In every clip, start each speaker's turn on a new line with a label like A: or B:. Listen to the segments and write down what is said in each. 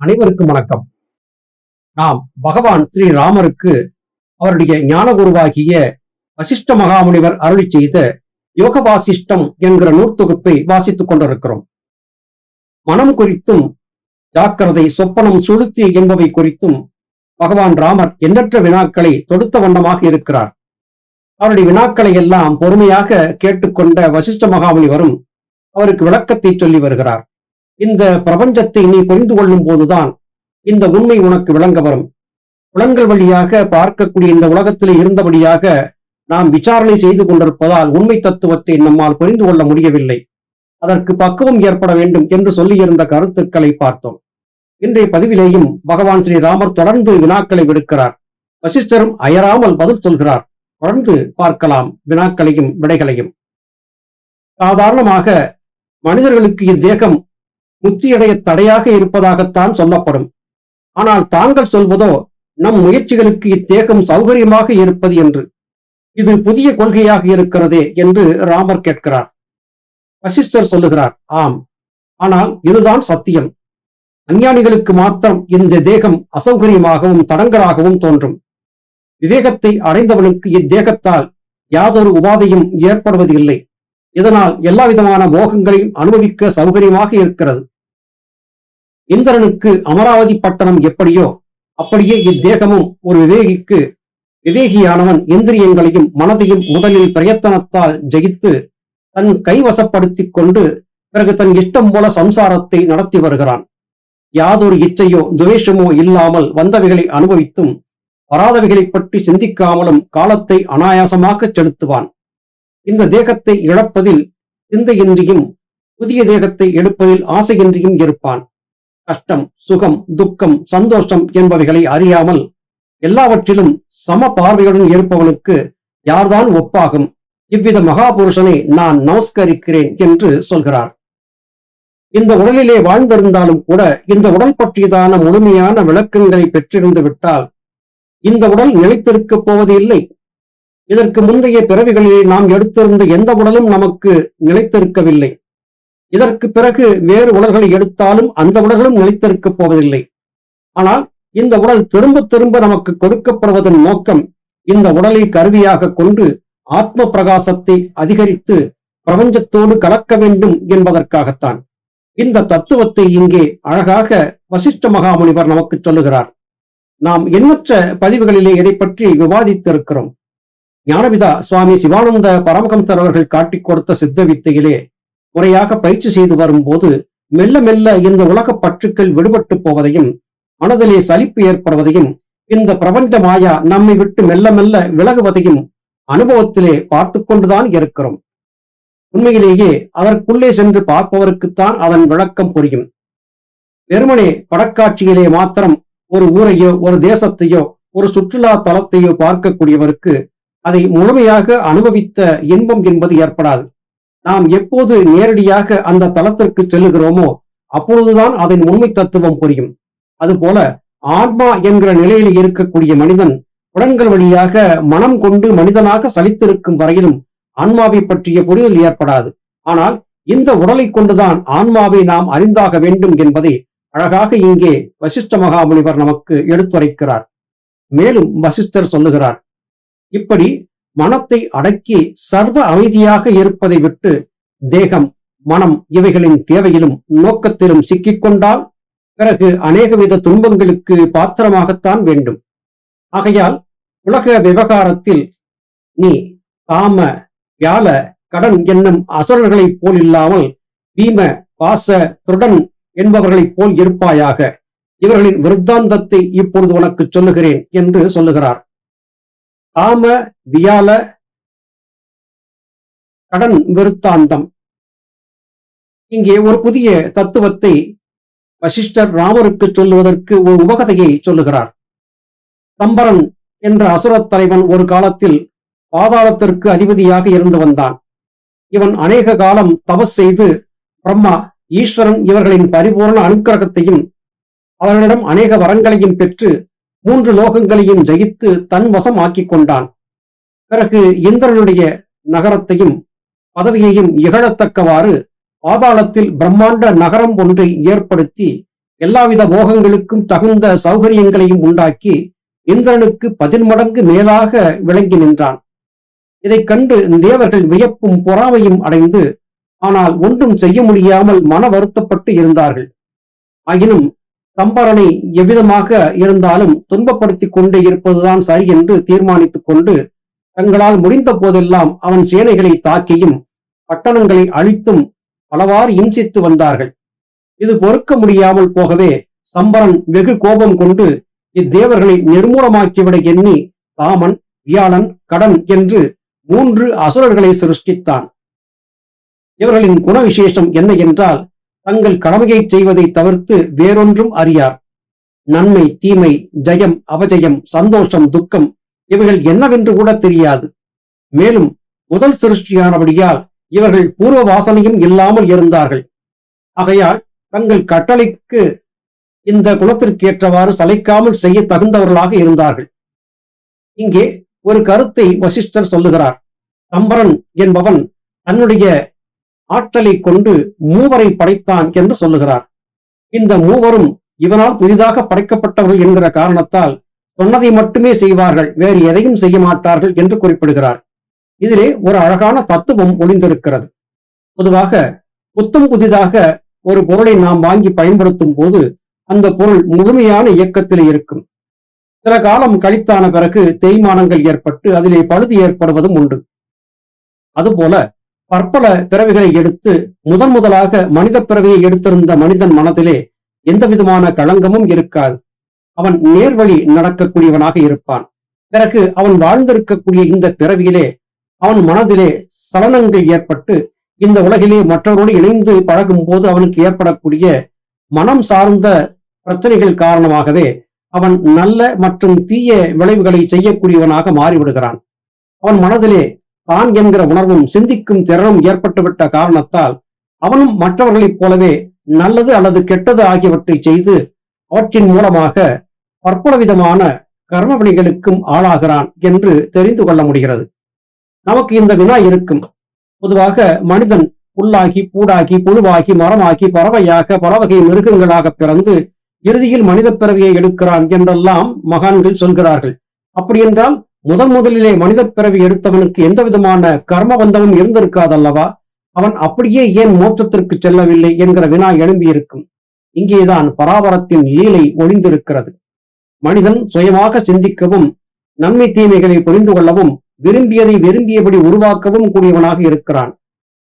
A: அனைவருக்கும் வணக்கம். நாம் பகவான் ஸ்ரீ ராமருக்கு அவருடைய ஞான குருவாகிய வசிஷ்ட மகாமுனிவர் அருளி செய்த யோக வாசிஷ்டம் என்கிற நூற்தொகுப்பை வாசித்துக் கொண்டிருக்கிறோம். மனம் குறித்தும் ஜாக்கிரதை சொப்பனம் சுளுத்தி என்பவை குறித்தும் பகவான் ராமர் எண்ணற்ற வினாக்களை தொடுத்த வண்ணமாக இருக்கிறார். அவருடைய வினாக்களை எல்லாம் பொறுமையாக கேட்டுக்கொண்ட வசிஷ்ட மகாமுனிவரும் அவருக்கு விளக்கத்தை சொல்லி வருகிறார். இந்த பிரபஞ்சத்தை நீ புரிந்து கொள்ளும் போதுதான் இந்த உண்மை உனக்கு விளங்க வரும். புலன்கள் வழியாக பார்க்கக்கூடிய இந்த உலகத்திலே இருந்தபடியாக நாம் விசாரணை செய்து கொண்டிருப்பதால் உண்மை தத்துவத்தை நம்மால் புரிந்து கொள்ள முடியவில்லை. அதற்கு பக்குவம் ஏற்பட வேண்டும் என்று சொல்லியிருந்த கருத்துக்களை பார்த்தோம். இன்றைய பதிவிலேயும் பகவான் ஸ்ரீராமர் தொடர்ந்து வினாக்களை விடுக்கிறார். வசிஷ்டரும் அயராமல் பதில் சொல்கிறார். தொடர்ந்து பார்க்கலாம் வினாக்களையும் விடைகளையும். சாதாரணமாக மனிதர்களுக்கு இத்தேகம் முத்தியடைய தடையாக இருப்பதாகத்தான் சொல்லப்படும். ஆனால் தாங்கள் சொல்வதோ நம் முயற்சிகளுக்கு இத்தேகம் சௌகரியமாக இருப்பது என்று. இது புதிய கொள்கையாக இருக்கிறதே என்று ராமர் கேட்கிறார். வசிஷ்டர் சொல்லுகிறார் ஆம் ஆனால் இதுதான் சத்தியம். அஞ்ஞானிகளுக்கு மாத்திரம் இந்த தேகம் அசௌகரியமாகவும் தடங்களாகவும் தோன்றும். விவேகத்தை அடைந்தவனுக்கு இத்தேகத்தால் யாதொரு உபாதையும் ஏற்படுவதில்லை. இதனால் எல்லா விதமான மோகங்களையும் அனுபவிக்க சௌகரியமாக இருக்கிறது. இந்திரனுக்கு அமராவதி பட்டணம் எப்படியோ அப்படியே இத்தேகமும் ஒரு விவேகிக்கு விவேகியானவன் இந்திரியங்களையும் மனதையும் முதலில் பிரயத்தனத்தால் ஜெயித்து தன் கைவசப்படுத்தி கொண்டு பிறகு தன் இஷ்டம் போல சம்சாரத்தை நடத்தி வருகிறான். யாதொரு இச்சையோ துவேஷமோ இல்லாமல் வந்தவைகளை அனுபவித்தும் வராதவைகளை பற்றி சிந்திக்காமலும் காலத்தை அனாயாசமாக செலுத்துவான். இந்த தேகத்தை இழப்பதில் சிந்தையின்றியும் புதிய தேகத்தை எடுப்பதில் ஆசையின்றியும் இருப்பான். கஷ்டம் சுகம் துக்கம் சந்தோஷம் என்பவைகளை அறியாமல் எல்லாவற்றிலும் சம பார்வையுடன் இருப்பவனுக்கு யார்தான் ஒப்பாகும்? இவ்வித மகாபுருஷனை நான் நமஸ்கரிக்கிறேன் என்று சொல்கிறார். இந்த உடலிலே வாழ்ந்திருந்தாலும் கூட இந்த உடல் பற்றியதான முழுமையான விளக்கங்களை பெற்றிருந்து விட்டால் இந்த உடல் நிலைத்திருக்கப் போவது இல்லை. இதற்கு முந்தைய பிறவிகளிலே நாம் எடுத்திருந்த எந்த உடலும் நமக்கு நிலைத்திருக்கவில்லை. இதற்கு பிறகு வேறு உடல்களை எடுத்தாலும் அந்த உடல்களும் நிலைத்திருக்கப் போவதில்லை. ஆனால் இந்த உடல் திரும்ப திரும்ப நமக்கு கொடுக்கப்படுவதன் நோக்கம் இந்த உடலை கருவியாக கொண்டு ஆத்ம பிரகாசத்தை அதிகரித்து பிரபஞ்சத்தோடு கலக்க வேண்டும் என்பதற்காகத்தான். இந்த தத்துவத்தை இங்கே அழகாக வசிஷ்ட மகாமுனிவர் நமக்கு சொல்லுகிறார். நாம் எண்ணற்ற பதிவுகளிலே இதை பற்றி விவாதித்திருக்கிறோம். ஞானபிதா சுவாமி சிவானந்த பரமகம்சர் அவர்கள் காட்டிக் கொடுத்த சித்த வித்தையிலே முறையாக பயிற்சி செய்து வரும்போது மெல்ல மெல்ல இந்த உலக பற்றுக்கள் விடுபட்டு போவதையும் மனதிலே சலிப்பு ஏற்படுவதையும் இந்த பிரபஞ்ச மாயா நம்மை விட்டு மெல்ல மெல்ல விலகுவதையும் அனுபவத்திலே பார்த்து கொண்டுதான் இருக்கிறோம். உண்மையிலேயே அதற்குள்ளே சென்று பார்ப்பவருக்குத்தான் அதன் விளக்கம் புரியும். வெறுமனே படக்காட்சியிலே மாத்திரம் ஒரு ஊரையோ ஒரு தேசத்தையோ ஒரு சுற்றுலா தலத்தையோ பார்க்கக்கூடியவருக்கு அதை முழுமையாக அனுபவித்த இன்பம் என்பது ஏற்படாது. நாம் எப்போது நேரடியாக அந்த தளத்திற்கு செல்லுகிறோமோ அப்பொழுதுதான் அதன் உண்மை தத்துவம் புரியும். அதுபோல ஆன்மா என்கிற நிலையில் இருக்கக்கூடிய மனிதன் புலன்கள் வழியாக மனம் கொண்டு மனிதனாக சலித்திருக்கும் வரையிலும் ஆன்மாவை பற்றிய புரிதல் ஏற்படாது. ஆனால் இந்த உடலை கொண்டுதான் ஆன்மாவை நாம் அறிந்தாக வேண்டும் என்பதை அழகாக இங்கே வசிஷ்ட மகாமுனிவர் நமக்கு எடுத்துரைக்கிறார். மேலும் வசிஷ்டர் சொல்லுகிறார். இப்படி மனத்தை அடக்கி சர்வ அமைதியாக இருப்பதை விட்டு தேகம் மனம் இவைகளின் தேவையிலும் நோக்கத்திலும் சிக்கிக்கொண்டால் பிறகு அநேகவித துன்பங்களுக்கு பாத்திரமாகத்தான் வேண்டும். ஆகையால் உலக விவகாரத்தில் நீ காம வியாழ கடன் என்னும் அசுரர்களைப் போல் இல்லாமல் பீம பாச துருடன் என்பவர்களைப் போல் இருப்பாயாக. இவர்களின் விருத்தாந்தத்தை இப்பொழுது உனக்கு சொல்லுகிறேன் என்று சொல்லுகிறார். காம வியால கடன் விருத்தாந்தம். இங்கே ஒரு புதிய தத்துவத்தை வசிஷ்டர் ராமருக்கு சொல்லுவதற்கு ஒரு உபகதையை சொல்லுகிறார். சம்பரன் என்ற அசுரத் தலைவன் ஒரு காலத்தில் பாதாளத்திற்கு அதிபதியாக இருந்து வந்தான். இவன் அநேக காலம் தபஸ் செய்து பிரம்மா ஈஸ்வரன் இவர்களின் பரிபூர்ண அனுக்கிரகத்தையும் அவர்களிடம் அநேக வரங்களையும் பெற்று மூன்று லோகங்களையும் ஜெயித்து தன் வசம் ஆக்கிக் கொண்டான் பிறகு இந்திரனுடைய நகரத்தையும் பதவியையும் இகழத்தக்கவாறு பாதாளத்தில் பிரம்மாண்ட நகரம் ஒன்றை ஏற்படுத்தி எல்லாவித போகங்களுக்கும் தகுந்த சௌகரியங்களையும் உண்டாக்கி இந்திரனுக்கு பதின்மடங்கு மேலாக விளங்கி நின்றான். இதைக் கண்டு தேவர்கள் வியப்பும் பொறாமையும் அடைந்து ஆனால் ஒன்றும் செய்ய முடியாமல் மன வருத்தப்பட்டு இருந்தார்கள். ஆயினும் சம்பரனை எவ்விதமாக இருந்தாலும் துன்பப்படுத்திக் கொண்டே இருப்பதுதான் சரி என்று தீர்மானித்துக் கொண்டு தங்களால் முடிந்த போதெல்லாம் அவன் சேனைகளை தாக்கியும் பட்டணங்களை அழித்தும் பலவாறு இம்சித்து வந்தார்கள். இது பொறுக்க முடியாமல் போகவே சம்பரன் வெகு கோபம் கொண்டு இத்தேவர்களை நிர்மூலமாக்கிவிட எண்ணி தாமன் வியாழன் கடன் என்று மூன்று அசுரர்களை சிருஷ்டித்தான். இவர்களின் குணவிசேஷம் என்ன என்றால் தங்கள் கடமையை செய்வதை தவிர்த்து வேறொன்றும் அறியார். நன்மை தீமை ஜெயம் அபஜயம் சந்தோஷம் துக்கம் இவைகள் என்னவென்று கூட தெரியாது. மேலும் முதல் சிருஷ்டியானபடியால் இவர்கள் பூர்வ வாசனையும் இல்லாமல் இருந்தார்கள். ஆகையால் தங்கள் கட்டளைக்கு இந்த குலத்திற்கேற்றவாறு சளைக்காமல் செய்ய தகுந்தவர்களாக இருந்தார்கள். இங்கே ஒரு கருத்தை வசிஷ்டர் சொல்லுகிறார். கம்பரன் என்பவன் தன்னுடைய ஆற்றலை கொண்டு மூவரை படைத்தான் என்று சொல்லுகிறார். இந்த மூவரும் இவனால் புதிதாக படைக்கப்பட்டவர்கள் என்கிற காரணத்தால் சொன்னதை மட்டுமே செய்வார்கள் வேறு எதையும் செய்ய மாட்டார்கள் என்று குறிப்பிடுகிறார். இதிலே ஒரு அழகான தத்துவம் ஒளிந்திருக்கிறது. பொதுவாக புத்தம் புதிதாக ஒரு பொருளை நாம் வாங்கி பயன்படுத்தும் போது அந்த பொருள் முழுமையான இயக்கத்தில் இருக்கும். சில காலம் கழித்தான பிறகு தேய்மானங்கள் ஏற்பட்டு அதிலே பழுது ஏற்படுவதும் உண்டு. அதுபோல பற்பல பிறவிகளை எடுத்து முதன் முதலாக மனித பிறவியை எடுத்திருந்த மனிதன் மனதிலே எந்த விதமான களங்கமும் இருக்காது. அவன் நேர்வழி நடக்கக்கூடியவனாக இருப்பான். பிறகு அவன் வாழ்ந்திருக்கக்கூடிய இந்த பிறவியிலே அவன் மனதிலே சலனங்கள் ஏற்பட்டு இந்த உலகிலே மற்றவரோடு இணைந்து பழகும் போது அவனுக்கு ஏற்படக்கூடிய மனம் சார்ந்த பிரச்சனைகள் காரணமாகவே அவன் நல்ல மற்றும் தீய விளைவுகளை செய்யக்கூடியவனாக மாறிவிடுகிறான். அவன் மனதிலே தான் என்கிற உணர்வும் சிந்திக்கும் திறனும் ஏற்பட்டுவிட்ட காரணத்தால் அவனும் மற்றவர்களைப் போலவே நல்லது அல்லது கெட்டது ஆகியவற்றை செய்து அவற்றின் மூலமாக பற்பல விதமான கர்ம வினைகளுக்கும் ஆளாகிறான் என்று தெரிந்து கொள்ள முடிகிறது. நமக்கு இந்த வினா இருக்கும். பொதுவாக மனிதன் புல்லாகி பூடாகி புழுவாகி மரமாகி பறவையாக பல வகை மிருகங்களாக பிறந்து இறுதியில் மனித பிறவியை எடுக்கிறான் என்றெல்லாம் மகான்கள் சொல்கிறார்கள். அப்படி என்றால் முதன் முதலிலே மனித பிறவி எடுத்தவனுக்கு எந்த விதமான கர்ம பந்தமும் இருந்திருக்காதல்லவா? அவன் அப்படியே ஏன் மோட்சத்திற்கு செல்லவில்லை என்கிற வினா எழும்பியிருக்கும். இங்கேதான் பராபரத்தின் லீலை ஒளிந்திருக்கிறது. மனிதன் சுயமாக சிந்திக்கவும் நன்மை தீமைகளை புரிந்து கொள்ளவும் விரும்பியதை விரும்பியபடி உருவாக்கவும் கூடியவனாக இருக்கிறான்.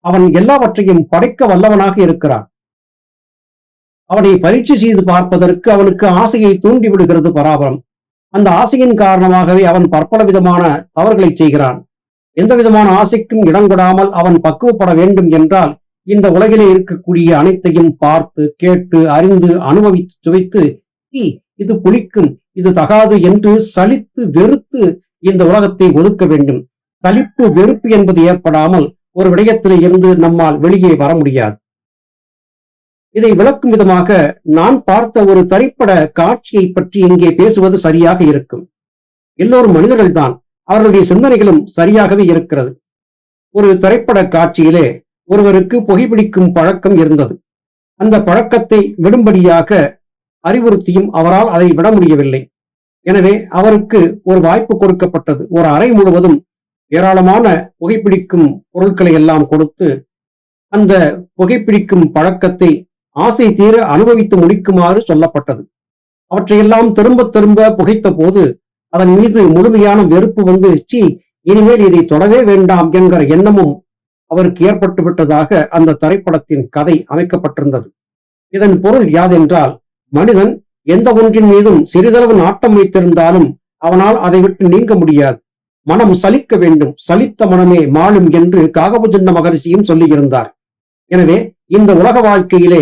A: அவன் எல்லாவற்றையும் படைக்க வல்லவனாக இருக்கிறான். அவனை பரீட்சை செய்து பார்ப்பதற்கு அவனுக்கு ஆசையை தூண்டிவிடுகிறது பராபரம். அந்த ஆசையின் காரணமாகவே அவன் பற்பல விதமான தவறுகளை செய்கிறான். எந்த விதமான ஆசைக்கும் இடம் கொடாமல் அவன் பக்குவப்பட வேண்டும் என்றால் இந்த உலகிலே இருக்கக்கூடிய அனைத்தையும் பார்த்து கேட்டு அறிந்து அனுபவித்து சுவைத்து இது புளிக்கும் இது தகாது என்று சலித்து வெறுத்து இந்த உலகத்தை ஒதுக்க வேண்டும். சலிப்பு வெறுப்பு என்பது ஏற்படாமல் ஒரு விடயத்திலே இருந்து நம்மால் வெளியே வர முடியாது. இதை விளக்கும் விதமாக நான் பார்த்த ஒரு திரைப்பட காட்சியை பற்றி இங்கே பேசுவது சரியாக இருக்கும். எல்லோரும் மனிதர்கள்தான். அவர்களுடைய சிந்தனைகளும் சரியாகவே இருக்கிறது. ஒரு திரைப்பட காட்சியிலே ஒருவருக்கு புகைப்பிடிக்கும் பழக்கம் இருந்தது. அந்த பழக்கத்தை விடும்படியாக அறிவுறுத்தியும் அவரால் அதை விட முடியவில்லை. எனவே அவருக்கு ஒரு வாய்ப்பு கொடுக்கப்பட்டது. ஒரு அறை முழுவதும் ஏராளமான புகைப்பிடிக்கும் பொருட்களை எல்லாம் கொடுத்து அந்த புகைப்பிடிக்கும் பழக்கத்தை ஆசை தீர அனுபவித்து முடிக்குமாறு சொல்லப்பட்டது. அவற்றையெல்லாம் திரும்ப திரும்ப புகைத்த போது அதன் மீது முழுமையான வெறுப்பு வந்து சி இனிமேல் இதை தொடவே வேண்டாம் என்கிற எண்ணமும் அவருக்கு ஏற்பட்டு விட்டதாக அந்த திரைப்படத்தின் கதை அமைக்கப்பட்டிருந்தது. இதன் பொருள் யாதென்றால் மனிதன் எந்த ஒன்றின் மீதும் சிறிதளவு நாட்டம் வைத்திருந்தாலும் அவனால் அதை விட்டு நீங்க முடியாது. மனம் சலிக்க வேண்டும். சலித்த மனமே மாளும் என்று காகபுஜன்ன மகரிஷியும் சொல்லியிருந்தார். எனவே இந்த உலக வாழ்க்கையிலே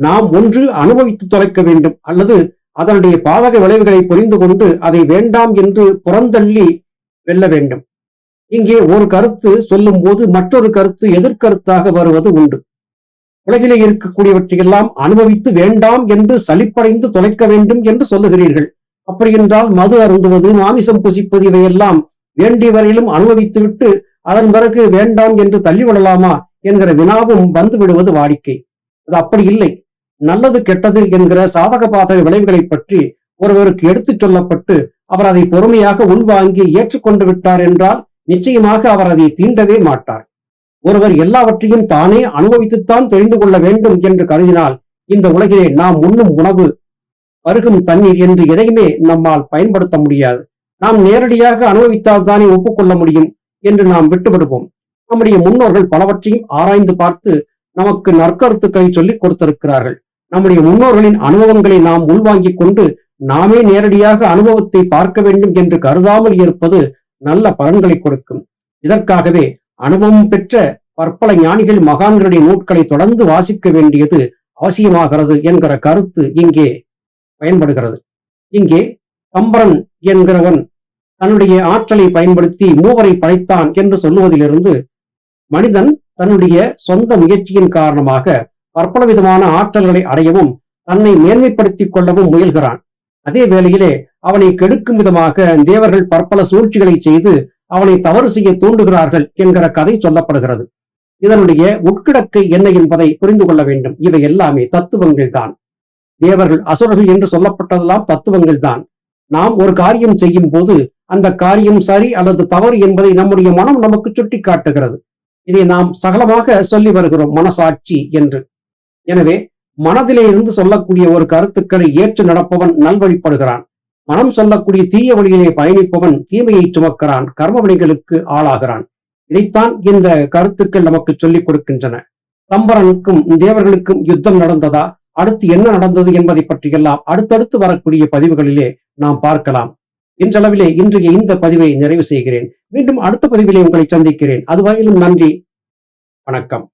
A: நாம் ஒன்று அனுபவித்து தொலைக்க வேண்டும் அல்லது அதனுடைய பாதக விளைவுகளை புரிந்து கொண்டு அதை வேண்டாம் என்று புறந்தள்ளி வெல்ல வேண்டும். இங்கே ஒரு கருத்து சொல்லும் போது மற்றொரு கருத்து எதிர்கருத்தாக வருவது உண்டு. உலகிலே இருக்கக்கூடியவற்றையெல்லாம் அனுபவித்து வேண்டாம் என்று சலிப்படைந்து தொலைக்க வேண்டும் என்று சொல்லுகிறீர்கள். அப்படி என்றால் மது அருந்துவது மாமிசம் புசிப்பது இவையெல்லாம் வேண்டிய வரையிலும் அனுபவித்துவிட்டு அதன் பிறகு வேண்டாம் என்று தள்ளிவிடலாமா என்கிற வினாவும் வந்து விடுவது வாடிக்கை. அது அப்படி இல்லை. நல்லது கெட்டது என்கிற சாதக பாதக விளைவுகளை பற்றி ஒருவருக்கு எடுத்துச் சொல்லப்பட்டு அவர் அதை பொறுமையாக உள்வாங்கி ஏற்றுக்கொண்டு விட்டார் என்றால் நிச்சயமாக அவர் அதை தீண்டவே மாட்டார். ஒருவர் எல்லாவற்றையும் தானே அனுபவித்துத்தான் தெரிந்து கொள்ள வேண்டும் என்று கருதினால் இந்த உலகிலே நாம் உண்ணும் உணவு பருகும் தண்ணீர் என்று எதையுமே நம்மால் பயன்படுத்த முடியாது. நாம் நேரடியாக அனுபவித்தால் தானே ஒப்புக்கொள்ள முடியும் என்று நாம் விட்டுவிடுவோம். நம்முடைய முன்னோர்கள் பலவற்றையும் ஆராய்ந்து பார்த்து நமக்கு நற்கருத்துக்களை சொல்லிக் கொடுத்திருக்கிறார்கள். நம்முடைய முன்னோர்களின் அனுபவங்களை நாம் உள்வாங்கிக் கொண்டு நாமே நேரடியாக அனுபவத்தை பார்க்க வேண்டும் என்று கருதாமல் இருப்பது நல்ல பலன்களை கொடுக்கும். இதற்காகவே அனுபவம் பெற்ற பற்பல ஞானிகள் மகான்களுடைய நூட்களை தொடர்ந்து வாசிக்க வேண்டியது அவசியமாகிறது என்கிற கருத்து இங்கே பயன்படுகிறது. இங்கே கம்பரன் என்கிறவன் தன்னுடைய ஆற்றலை பயன்படுத்தி மூவரை படைத்தான் என்று சொல்லுவதிலிருந்து மனிதன் தன்னுடைய சொந்த முயற்சியின் காரணமாக பற்பல விதமான ஆற்றல்களை அடையவும் தன்னை மேன்மைப்படுத்திக் கொள்ளவும் முயல்கிறான். அதே வேளையிலே அவனை கெடுக்கும் விதமாக தேவர்கள் பற்பல சூழ்ச்சிகளை செய்து அவனை தவறு செய்ய தூண்டுகிறார்கள் என்கிற கதை சொல்லப்படுகிறது. இதனுடைய உட்கிடக்கை என்ன என்பதை புரிந்து கொள்ள வேண்டும். இவை எல்லாமே தத்துவங்கள் தான். தேவர்கள் அசுரர்கள் என்று சொல்லப்பட்டதெல்லாம் தத்துவங்கள் தான். நாம் ஒரு காரியம் செய்யும் போது அந்த காரியம் சரி அல்லது தவறு என்பதை நம்முடைய மனம் நமக்கு சுட்டி காட்டுகிறது இதை நாம் சகலமாக சொல்லி வருகிறோம் மனசாட்சி என்று. எனவே மனதிலே இருந்து சொல்லக்கூடிய ஒரு கருத்துக்களை ஏற்று நடப்பவன் நல்வழிப்படுகிறான். மனம் சொல்லக்கூடிய தீய வழியிலே பயணிப்பவன் தீமையை சுமக்கிறான் கர்மவழிகளுக்கு ஆளாகிறான். இதைத்தான் இந்த கருத்துக்கள் நமக்கு சொல்லிக் கொடுக்கின்றன. கம்பரனுக்கும் தேவர்களுக்கும் யுத்தம் நடந்ததா? அடுத்து என்ன நடந்தது என்பதை பற்றியெல்லாம் அடுத்தடுத்து வரக்கூடிய பதிவுகளிலே நாம் பார்க்கலாம். இன்றளவிலே இன்றைய இந்த பதிவை நிறைவு செய்கிறேன். மீண்டும் அடுத்த பதிவிலே உங்களை சந்திக்கிறேன். அதுவரையிலும் நன்றி. வணக்கம்.